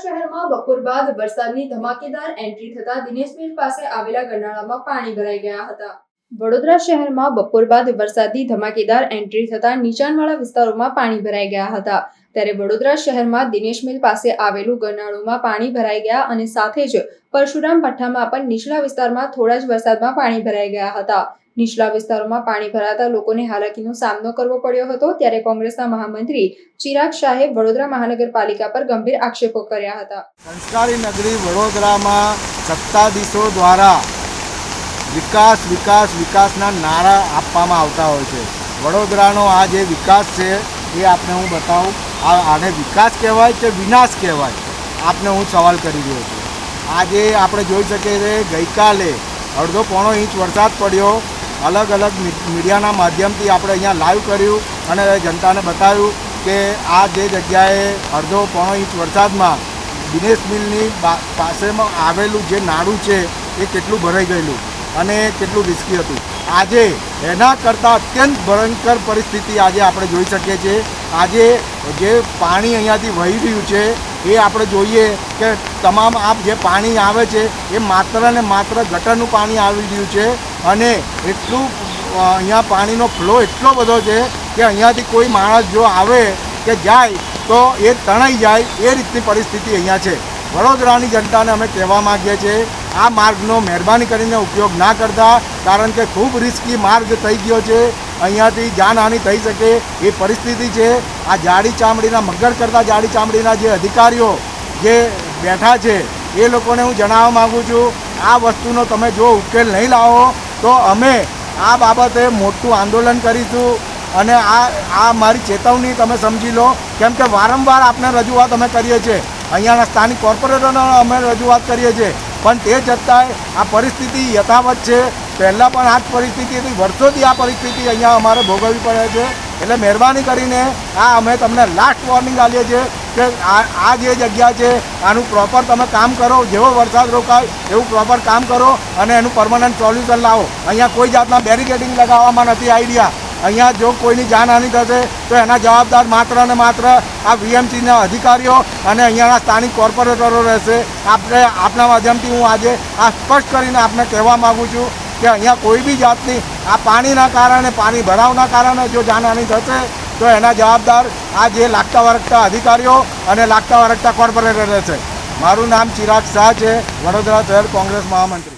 શહેરમાં બપોર બાદ વરસાદની ધમાકેદાર એન્ટ્રી થતા દિનેશ મિલ પાસે આવેલા ગરનાળામાં પાણી ભરાઈ ગયા હતા. વડોદરા શહેરમાં બપોર બાદ વરસાદની ધમાકેદાર એન્ટ્રી થતા નીચાણવાળા વિસ્તારોમાં પાણી ભરાઈ ગયા હતા. ત્યારે વડોદરા શહેરમાં દિનેશ મિલ પાસે આવેલું ગરનાળુમાં પાણી ભરાઈ ગયા અને સાથે જ પરશુરામ ભઠ્ઠામાં પણ નીચલા વિસ્તારમાં થોડા જ વરસાદમાં પાણી ભરાઈ ગયા હતા. નીચલા વિસ્તારોમાં પાણી ભરાતા લોકોને હાલાકીનો સામનો કરવો પડ્યો હતો ત્યારે કોંગ્રેસના મહામંત્રી ચિરાગ શાહે વડોદરા મહાનગરપાલિકા પર ગંભીર આક્ષેપો કર્યા હતા. સંસ્કારી નગરી વડોદરામાં સત્તાધીશો દ્વારા વિકાસ વિકાસ, વિકાસના નારા આપવામાં આવતા હોય છે. વડોદરાનો આ જે વિકાસ છે એ આપને હું બતાવું. આ આને વિકાસ કહેવાય કે વિનાશ કહેવાય? આપને હું સવાલ કરી રહ્યો છું. આજે આપણે જોઈ શકીએ છીએ ગઈકાલે અડધો પોણો ઇંચ વરસાદ પડ્યો. અલગ અલગ મીડિયાના માધ્યમથી આપણે અહીંયા લાઈવ કર્યું અને જનતાને બતાવ્યું કે આ જે જગ્યાએ અડધો પોણો ઇંચ વરસાદમાં દિનેશ મિલની પાસેમાં આવેલું જે નાડું છે એ કેટલું ભરાઈ ગયેલું અને કેટલું રિસ્કી હતું. આજે એના કરતાં અત્યંત ભયંકર પરિસ્થિતિ આજે આપણે જોઈ શકીએ છીએ. આજે જે પાણી અહીંયાથી વહી રહ્યું છે એ આપણે જોઈએ કે તમામ આપ જે પાણી આવે છે એ માત્ર ને માત્ર ગટરનું પાણી આવી રહ્યું છે. અને એટલું અહીંયા પાણીનો ફ્લો એટલો બધો છે કે અહીંયાથી કોઈ માણસ જો આવે કે જાય, તો એ તણાઈ જાય, એ રીતની પરિસ્થિતિ અહીંયા છે. વડોદરાની જનતાને અમે કહેવા માગીએ છીએ, આ માર્ગનો મહેરબાની કરીને ઉપયોગ ના કરતા, કારણ કે ખૂબ રિસ્કી માર્ગ થઈ ગયો છે. અહીંયાથી જાનહાનિ થઈ શકે એ પરિસ્થિતિ છે. આ જાડી ચામડીના, મગર કરતાં જાડી ચામડીના જે અધિકારીઓ જે બેઠા છે, એ લોકોને હું જણાવવા માગું છું, આ વસ્તુનો તમે જો ઉકેલ નહીં લાવો તો અમે આ બાબતે મોટું આંદોલન કરીશું અને આ આ મારી ચેતવણી તમે સમજી લો. કેમ કે વારંવાર આપણે રજૂઆત અમે કરીએ છીએ. અહીંયાના સ્થાનિક કોર્પોરેટરનો અમે રજૂઆત કરીએ છીએ. પણ તે છતાંય આ પરિસ્થિતિ યથાવત છે. પહેલાં પણ આ જ પરિસ્થિતિ હતી. વર્ષોથી આ પરિસ્થિતિ અહીંયા અમારે ભોગવવી પડે છે. એટલે મહેરબાની કરીને આ અમે તમને લાસ્ટ વોર્નિંગ આપીએ છીએ. કે આ આ જે જગ્યા છે, આનું પ્રોપર તમે કામ કરો, જેવો વરસાદ રોકાય એવું પ્રોપર કામ કરો અને એનું પરમનન્ટ સોલ્યુશન લાવો. અહીંયા કોઈ જાતના બેરિકેડિંગ લગાવવામાં નથી આઈડિયા અહીંયા જો કોઈની જાનહાનિ થશે, તો એના જવાબદાર માત્ર ને માત્ર આ વીએમસીના અધિકારીઓ અને અહીંયાના સ્થાનિક કોર્પોરેટરો રહેશે. આપણે આપના માધ્યમથી હું આજે આ સ્પષ્ટ કરીને આપને કહેવા માગું છું કે અહીંયા કોઈ બી જાતની આ પાણીના કારણે, પાણી ભરાવના કારણે જો જાનહાનિ થશે તો એના જવાબદાર આ જે લાગતા વળગતા અધિકારીઓ અને લાગતા વળગતા કોર્પોરેટર રહેશે મારું નામ ચિરાગ શાહ છે, વડોદરા શહેર કોંગ્રેસ મહામંત્રી.